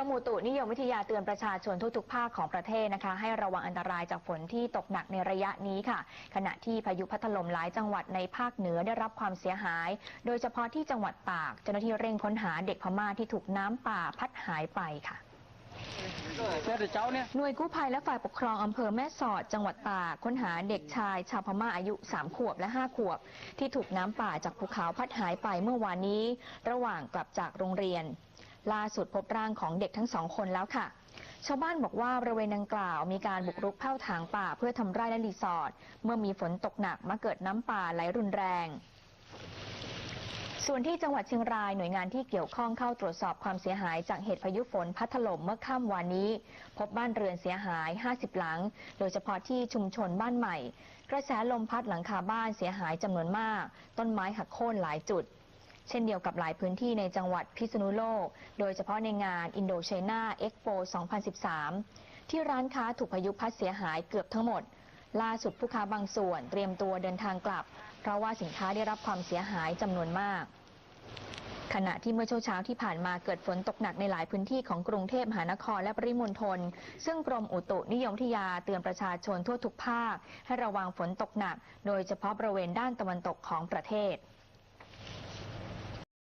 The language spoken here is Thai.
รมอุตุนิยมวิทยาเตือนประชาชนทุกๆภาคของประเทศนะคะ ให้ระวังอันตรายจากฝนที่ตกหนักในระยะนี้ค่ะ ขณะที่พายุพัดถล่มหลายจังหวัดในภาคเหนือได้รับความเสียหาย โดยเฉพาะที่จังหวัดตากเจ้าหน้าที่เร่งค้นหาเด็กพม่าที่ถูกน้ำป่าพัดหายไปค่ะเจ้าเนี่ยหน่วยกู้ภัยและฝ่ายปกครองอำเภอแม่สอด จังหวัดตากค้นหาเด็กชาย ชาวพม่าอายุ 3 ขวบและ 5 ขวบ ที่ถูกน้ำป่าจากภูเขาพัดหายไปเมื่อวานนี้ ระหว่างกลับจากโรงเรียน ล่าสุดพบร่างของเด็กทั้งสองคนแล้วค่ะ ชาวบ้านบอกว่าบริเวณดังกล่าวมีการบุกรุกเผ่าถางป่าเพื่อทำไร่และรีสอร์ทเมื่อมีฝนตกหนักมาเกิดน้ำป่าไหลรุนแรงส่วนที่จังหวัดเชียงรายหน่วยงานที่เกี่ยวข้องเข้าตรวจสอบความเสียหายจากเหตุพายุฝนพัดถล่มเมื่อค่ำวานนี้ พบบ้านเรือนเสียหาย 50 หลัง โดยเฉพาะที่ชุมชนบ้านใหม่ กระแสลมพัดหลังคาบ้านเสียหายจำนวนมาก ต้นไม้หักโค่นหลายจุด เช่นเดียวกับหลายพื้นที่ในจังหวัดพิษณุโลก โดยเฉพาะในงานอินโด c h นาเอ็กโป2013 ที่ร้านค้าถูกพายุพัดเสียหายเกือบทั้งหมด ล่าสุดผู้ค้าบางส่วนเตรียมตัวเดินทางกลับ เพราะว่าสินค้าได้รับความเสียหายจำนวนมากขณะที่เมื่อช่วงเช้าที่ผ่านมาเกิดฝนตกหนักในหลายพื้นที่ของกรุงเทพมหานครและปริมณฑล ซึ่งกรมอุตุนิยมวิทยาเตือนประชาชนทั่วทุกภาค ให้ระวังฝนตกหนัก โดยเฉพาะบริเวณด้านตะวันตกของประเทศ